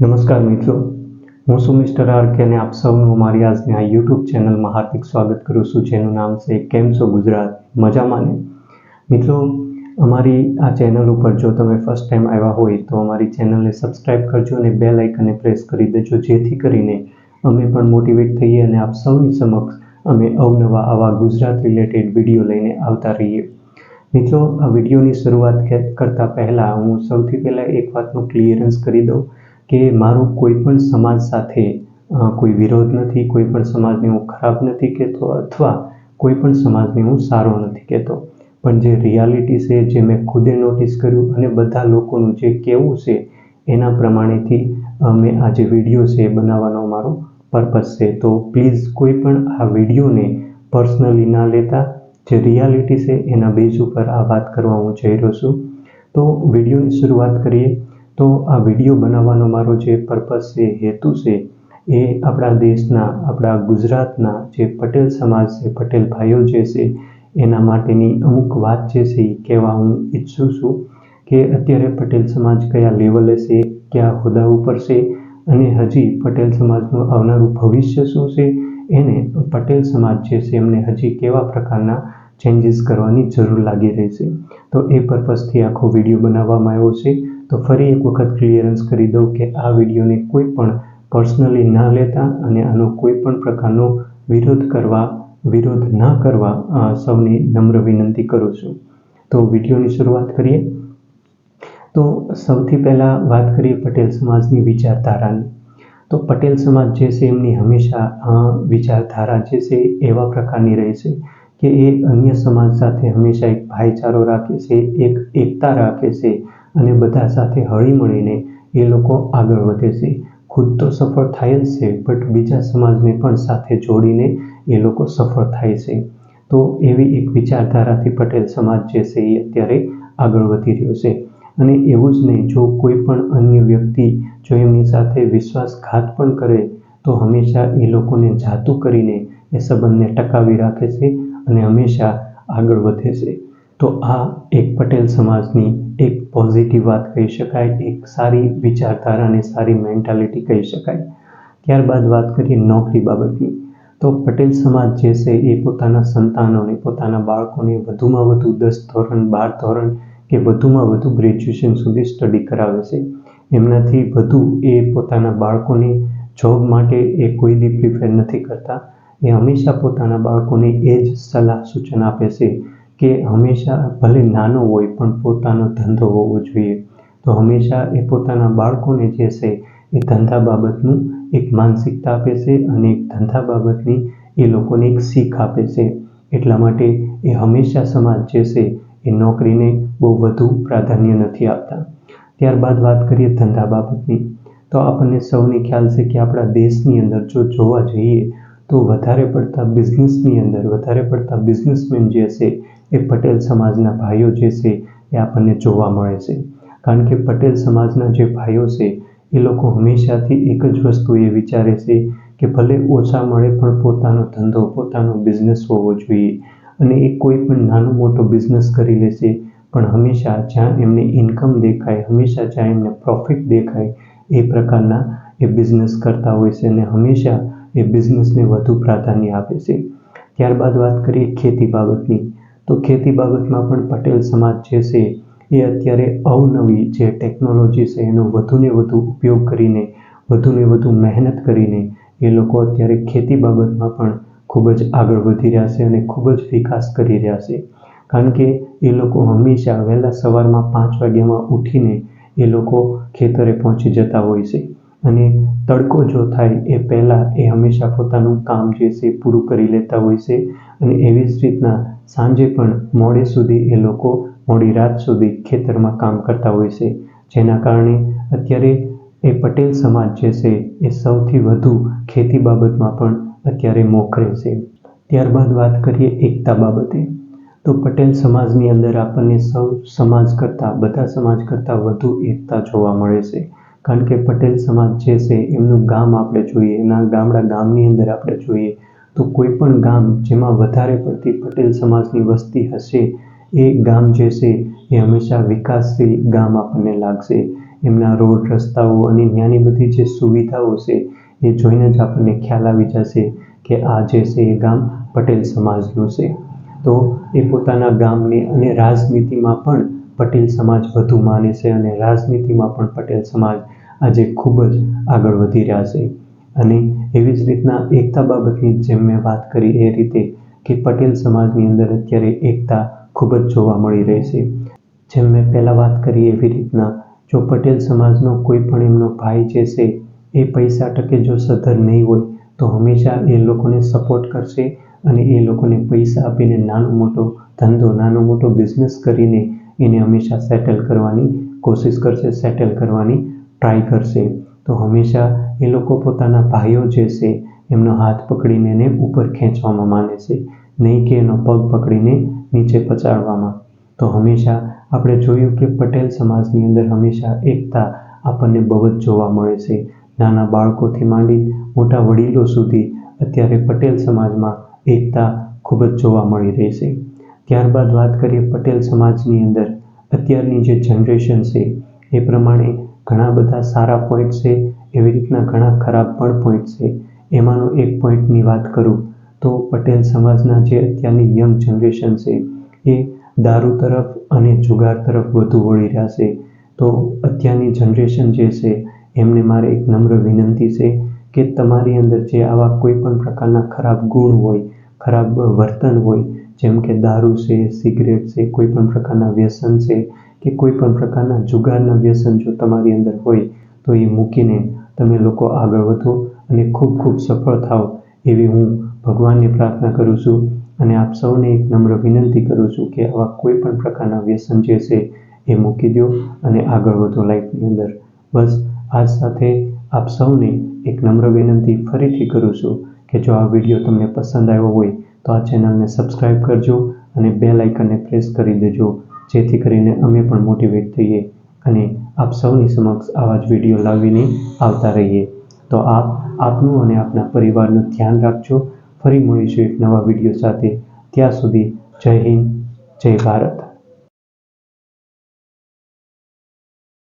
નમસ્કાર મિત્રો. હું છું મિસ્ટર આર કે અને આપ સૌનું મારી આજની આ યુટ્યુબ ચેનલમાં હાર્દિક સ્વાગત કરું છું, જેનું નામ છે કેમ છો ગુજરાત? મજામાં ને? મિત્રો, અમારી આ ચેનલ ઉપર જો તમે ફર્સ્ટ ટાઈમ આવ્યા હોય તો અમારી ચેનલને સબસ્ક્રાઇબ કરજો અને બેલ આઇકનને પ્રેસ કરી દેજો, જેથી કરીને અમે પણ મોટિવેટ થઈએ અને આપ સૌની સમક્ષ અમે અવનવા આવા ગુજરાત રિલેટેડ વીડિયો લઈને આવતા રહીએ. મિત્રો, આ વિડીયોની શરૂઆત કરતા પહેલાં હું સૌથી પહેલાં એક વાતનું ક્લિયરન્સ કરી દઉં. કે મારો કોઈ પણ સમાજ સાથે કોઈ વિરોધ નથી, કોઈ પણ સમાજને હું ખરાબ નથી કહેતો અથવા કોઈ પણ સમાજને હું સારો નથી કહેતો. પણ જે રિયાલિટી છે, જે મેં ખુદે નોટિસ કર્યું અને બધા લોકોનું જે કહેવું છે, એના પ્રમાણેથી મેં આ જે વીડિયો છે, એ બનાવવાનો મારો પર્પઝ છે. તો પ્લીઝ કોઈ પણ આ વિડીયોને પર્સનલી ના લેતા. જે રિયાલિટી છે, એના બેઝ ઉપર આ વાત કરવા હું જઈ રહ્યો છું. તો વિડીયોની શરૂઆત કરીએ. તો આ વીડિયો બનાવવાનો મારો જે પર્પઝ છે, હેતુ છે, એ આપણા દેશના, આપણા ગુજરાતના જે પટેલ સમાજ છે, પટેલ ભાઈઓ જે છે, એના માટેની અમુક વાત જે છે, એ કહેવા હું ઈચ્છું છું કે અત્યારે પટેલ સમાજ કયા લેવલે છે, કયા હોદ્દા ઉપર છે અને હજી પટેલ સમાજનું આવનારું ભવિષ્ય શું છે, એને પટેલ સમાજ જે છે, એમને હજી કેવા પ્રકારના ચેન્જીસ કરવાની જરૂર લાગી રહી છે. તો એ પર્પઝથી આખો વીડિયો બનાવવામાં આવ્યો છે. તો ફરી એક વખત ક્લિયરન્સ કરી દઉં કે આ વિડીયોને કોઈ પણ પર્સનલી ના લેતા અને આનો કોઈ પણ પ્રકારનો વિરોધ કરવા, વિરોધ ના કરવા સૌની નમ્ર વિનંતી કરું છું. તો વિડીયોની શરૂઆત કરીએ. તો સૌથી પહેલાં વાત કરીએ પટેલ સમાજની વિચારધારાની. તો પટેલ સમાજ જે છે એમની હંમેશા વિચારધારા જે છે એવા પ્રકારની રહે છે કે એ અન્ય સમાજ સાથે હંમેશા એક ભાઈચારો રાખે છે, એક એકતા રાખે છે અને બધા સાથે હળીમળીને એ લોકો આગળ વધે છે. ખુદ તો સફળ થાય જ છે બટ બીજા સમાજને પણ સાથે જોડીને એ લોકો સફળ થાય છે. તો એવી એક વિચારધારાથી પટેલ સમાજ જે છે એ અત્યારે આગળ વધી રહ્યો છે. અને એવું જ નહીં, જો કોઈ પણ અન્ય વ્યક્તિ જો એમની સાથે વિશ્વાસઘાત પણ કરે, તો હંમેશા એ લોકોને જાતું કરીને એ સંબંધને ટકાવી રાખે છે અને હંમેશા આગળ વધે છે. તો આ એક પટેલ સમાજની એક પોઝિટિવ વાત કહી શકાય, એક સારી વિચારધારા અને સારી મેન્ટાલિટી કહી શકાય. ત્યારબાદ વાત કરીએ નોકરી બાબતની. તો પટેલ સમાજ જે છે એ પોતાના સંતાનોને પોતાના બાળકોને વધુમાં વધુ દસ ધોરણ, બાર ધોરણ કે વધુમાં વધુ ગ્રેજ્યુએશન સુધી સ્ટડી કરાવે છે. એમનાથી વધુ એ પોતાના બાળકોને જોબ માટે એ કોઈ દી પ્રિફેર નથી કરતા. એ હંમેશા પોતાના બાળકોને એ જ સલાહ સૂચન આપે છે. કે હંમેશા ભલે નાનો હોય પણ પોતાનો ધંધો હોવો જોઈએ. તો હંમેશા એ પોતાના બાળકોને જે છે એ ધંધા બાબતનું એક માનસિકતા આપે છે અને એક ધંધા બાબતની એ લોકોને એક શીખ આપે છે. એટલા માટે એ હંમેશા સમાજ જે છે એ નોકરીને બહુ વધુ પ્રાધાન્ય નથી આપતા. ત્યારબાદ વાત કરીએ ધંધા બાબતની. તો આપણને સૌને ખ્યાલ છે કે આપણા દેશની અંદર જો જોવા જઈએ તો વધારે પડતા બિઝનેસની અંદર, વધારે પડતા બિઝનેસમેન જે છે એ પટેલ સમાજના ભાઈઓ જે છે એ આપણને જોવા મળે છે. કારણ કે પટેલ સમાજના જે ભાઈઓ છે, એ લોકો હંમેશાથી એક જ વસ્તુ એ વિચારે છે કે ભલે ઓછા મળે પણ પોતાનો ધંધો, પોતાનો બિઝનેસ હોવો જોઈએ. અને એ કોઈ પણ નાનો મોટો બિઝનેસ કરી લેશે પણ હંમેશા જ્યાં એમને ઇન્કમ દેખાય, હંમેશા જ્યાં એમને પ્રોફિટ દેખાય, એ પ્રકારના એ બિઝનેસ કરતા હોય છે અને હંમેશા એ બિઝનેસને વધુ પ્રાધાન્ય આપે છે. ત્યારબાદ વાત કરીએ ખેતી બાબતની. તો ખેતી બાબતમાં પણ પટેલ સમાજ જે છે, એ અત્યારે અવનવી જે ટેકનોલોજી છે, એનો વધુને વધુ ઉપયોગ કરીને, વધુને વધુ મહેનત કરીને, એ લોકો અત્યારે ખેતી બાબતમાં પણ ખૂબ જ આગળ વધી રહ્યા છે અને ખૂબ જ વિકાસ કરી રહ્યા છે. કારણ કે એ લોકો હંમેશા વહેલા સવારમાં પાંચ વાગ્યામાં ઉઠીને એ લોકો ખેતરે પહોંચી જતા હોય છે. અને તડકો જો થાય એ પહેલાં એ હંમેશા પોતાનું કામ જે છે પૂરું કરી લેતા હોય છે. અને એવી જ રીતના સાંજે પણ મોડે સુધી એ લોકો મોડી રાત સુધી ખેતરમાં કામ કરતા હોય છે. જેના કારણે અત્યારે એ પટેલ સમાજ જે છે એ સૌથી વધુ ખેતી બાબતમાં પણ અત્યારે મોખરે છે. ત્યારબાદ વાત કરીએ એકતા બાબતે. તો પટેલ સમાજની અંદર આપણને સૌ સમાજ કરતાં, બધા સમાજ કરતાં વધુ એકતા જોવા મળે છે. કારણ કે પટેલ સમાજ જે છે, એમનું ગામ આપણે જોઈએ, એના ગામડા ગામની અંદર આપણે જોઈએ, તો કોઈ પણ ગામ જેમાં વધારે પડતી પટેલ સમાજની વસ્તી હશે, એ ગામ જે છે, એ હંમેશા વિકાસશીલ ગામ આપણને લાગશે. એમના રોડ રસ્તાઓ અને ત્યાંની બધી જે સુવિધાઓ છે, એ જોઈને જ આપણને ખ્યાલ આવી જશે કે આ જે છે, એ ગામ પટેલ સમાજનું છે. તો એ પોતાના ગામની અને રાજનીતિમાં પણ પટેલ સમાજ વધુ માને છે અને રાજનીતિમાં પણ પટેલ સમાજ આજે ખૂબ જ આગળ વધી રહ્યા છે. અને એવી જ રીતના એકતા બાબતની જેમ મેં વાત કરી એ રીતે કે પટેલ સમાજની અંદર અત્યારે એકતા ખૂબ જ જોવા મળી રહી છે. જેમ મેં પહેલાં વાત કરી એવી રીતના, જો પટેલ સમાજનો કોઈ પણ એમનો ભાઈ જે છે, એ પૈસા ટકે જો સધર નહીં હોય, તો હંમેશા એ લોકોને સપોર્ટ કરશે અને એ લોકોને પૈસા આપીને નાનો મોટો ધંધો, નાનો મોટો બિઝનેસ કરીને એને હંમેશા સેટલ કરવાની કોશિશ કરશે સેટલ કરવાની ટ્રાય કરશે. તો હંમેશા એ લોકો પોતાના ભાઈઓ જે છે, એમનો હાથ પકડીને એને ઉપર ખેંચવામાં માને છે. નહીં કે એનો પગ પકડીને નીચે પચાડવામાં. તો હંમેશા આપણે જોયું કે પટેલ સમાજની અંદર હંમેશા એકતા આપણને બહુ જ જોવા મળે છે. નાના બાળકોથી માંડી મોટા વડીલો સુધી અત્યારે પટેલ સમાજમાં એકતા ખૂબ જ જોવા મળી રહી છે. ત્યારબાદ વાત કરીએ પટેલ સમાજની અંદર. અત્યારની જે જનરેશન છે, એ પ્રમાણે ઘણા બધા સારા પોઈન્ટ છે, એવી રીતના ઘણા ખરાબ પણ પોઈન્ટ છે. એમાંનો એક પોઈન્ટની વાત કરું તો પટેલ સમાજના જે અત્યારની યંગ જનરેશન છે, એ દારૂ તરફ અને જુગાર તરફ વધુ વળી રહ્યા છે. તો અત્યારની જનરેશન જે છે, એમને મારે એક નમ્ર વિનંતી છે કે તમારી અંદર જે આવા કોઈ પણ પ્રકારના ખરાબ ગુણ હોય, ખરાબ વર્તન હોય જેમ કે દારૂ છે, સિગરેટ છે, કોઈ પણ પ્રકારના વ્યસન છે કે કોઈ પણ પ્રકારના જુગારના વ્યસન જો તમારી અંદર હોય, તો એ મૂકીને તમે લોકો આગળ વધો અને ખૂબ ખૂબ સફળ થાઓ એવી હું ભગવાનને પ્રાર્થના કરું છું અને આપ સૌને એક નમ્ર વિનંતી કરું છું કે આવા કોઈ પણ પ્રકારના વ્યસન જે છે એ મૂકી દો અને આગળ વધો લાઈફની અંદર. બસ, આજ સાથે આપ સૌને એક નમ્ર વિનંતી ફરીથી કરું છું કે જો આ વીડિયો તમને પસંદ આવ્યો હોય તો આ ચેનલને સબસ્ક્રાઈબ કરજો અને બે લાઇકનને પ્રેસ કરી દેજો. જેથી કરીને અમે પણ મોટિવેટ થઈએ અને આપ સૌની સમક્ષ આવા જ વીડિયો લાવીને આવતા રહીએ. તો આપ, આપનું અને આપના પરિવારનું ધ્યાન રાખજો. ફરી મળીશું એક નવા વીડિયો સાથે. ત્યાં સુધી જય હિન્દ, જય ભારત.